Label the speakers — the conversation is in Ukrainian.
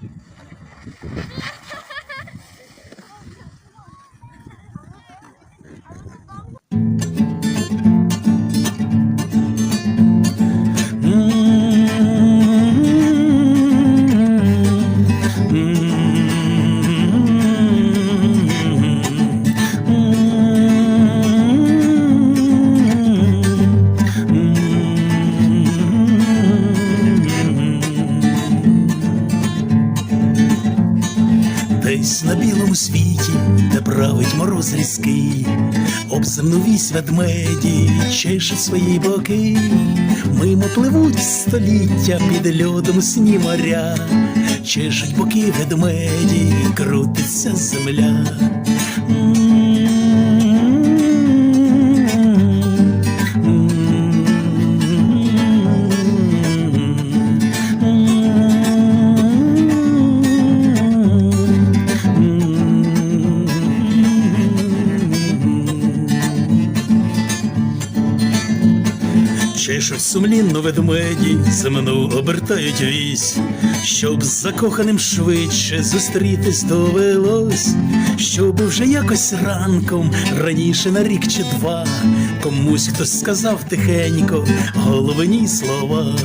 Speaker 1: Thank you. Десь на білому світі, де править мороз різкий, об земну вісь ведмеді чешуть свої боки, мимо пливуть століття під льодом сні моря, чешуть боки ведмеді, крутиться земля. Чешуть сумлінно ведмеді, земну обертають вісь, щоб з закоханим швидше зустрітись довелось, щоб вже якось ранком, раніше на рік чи два, комусь хтось сказав тихенько головні слова.